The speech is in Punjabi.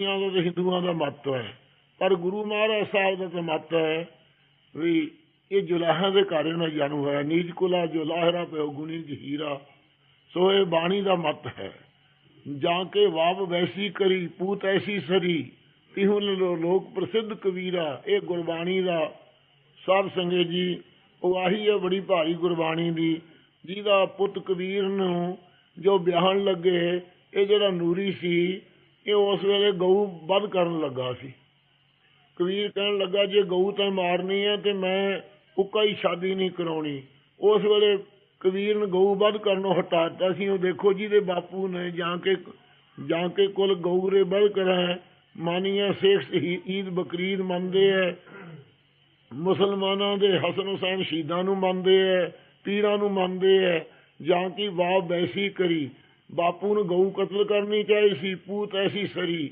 ਹਿੰਦੂਆਂ ਦਾ ਤੇ ਹਿੰਦੂਆਂ ਦਾ ਮਤ ਹੈ। ਪਰ ਗੁਰੂ ਮਹਾਰਾਜ ਸਾਹਿਬ ਦਾ ਤਾਂ ਮਤ ਹੈ ਵੀ ਇਹ ਜੁਲਾਹਾਂ ਦੇ ਕਾਰਨ ਨਾਲ ਜਨਮ ਹੋਇਆ। ਨੀਜ ਕੁਲਾ ਜੁਲਾਹਰਾ ਪਿਓ ਗੁਣੀ ਜਹੀਰਾ ਸੋ ਇਹ ਬਾਣੀ ਦਾ ਮਤ ਹੈ। ਜਾਂ ਕੇ ਵਾਵ ਵੈਸੀ ਕਰੀ, ਪੂਤ ਐਸੀ ਸਰੀ, ਤਿਹੁ ਲੋਕ ਪ੍ਰਸਿੱਧ ਕਬੀਰਾ। ਇਹ ਗੁਰਬਾਣੀ ਦਾ ਸਾਧ ਸੰਗਤ ਜੀ, ਉਹ ਆਹੀ ਹੈ ਬੜੀ ਭਾਰੀ ਗੁਰਬਾਣੀ ਦੀ, ਜਿਹਦਾ ਪੁੱਤ ਕਬੀਰ ਨੂੰ ਜੋ ਵਿਆਹਣ ਲੱਗੇ, ਇਹ ਜਿਹੜਾ ਨੂਰੀ ਸੀ ਇਹ ਉਸ ਵੇਲੇ ਗਊ ਵੱਧ ਕਰਨ ਲੱਗਾ ਸੀ। ਕਬੀਰ ਕਹਿਣ ਲੱਗਾ, ਜੇ ਗਊ ਤਾਂ ਮਾਰਨੀ ਹੈ ਤੇ ਮੈਂ ਉੱਕਾ ਹੀ ਸ਼ਾਦੀ ਨਹੀਂ ਕਰਾਉਣੀ। ਉਸ ਵੇਲੇ ਕਬੀਰ ਨੇ ਗਊ ਵੱਧ ਕਰਨੋਂ ਹਟਾ ਦਿੱਤਾ ਸੀ। ਉਹ ਦੇਖੋ ਜੀ ਦੇ ਬਾਪੂ ਨੇ ਜਾਂ ਕੇ ਜਾਂ ਕੇ ਕੁਲ ਗਊ ਰੇ ਵੱਧ ਕਰਾ ਮਾਨੀਆਂ ਸੇਖ ਈਦ ਬਕਰੀਦ ਮੰਨਦੇ ਐ ਮੁਸਲਮਾਨਾਂ ਦੇ ਹਸਨ ਹੁਸੈਨ ਸ਼ਹੀਦਾਂ ਨੂੰ ਮੰਨਦੇ ਐ ਪੀਰਾਂ ਨੂੰ ਮੰਨਦੇ ਐ ਜਾਂ ਕਿ ਵਾਹ ਬੈਸੀ ਕਰੀ। ਬਾਪੂ ਨੂੰ ਗਊ ਕਤਲ ਕਰਨੀ ਚਾਹੀ ਸੀ ਪੂਤ ਐਸੀ ਸਰੀ।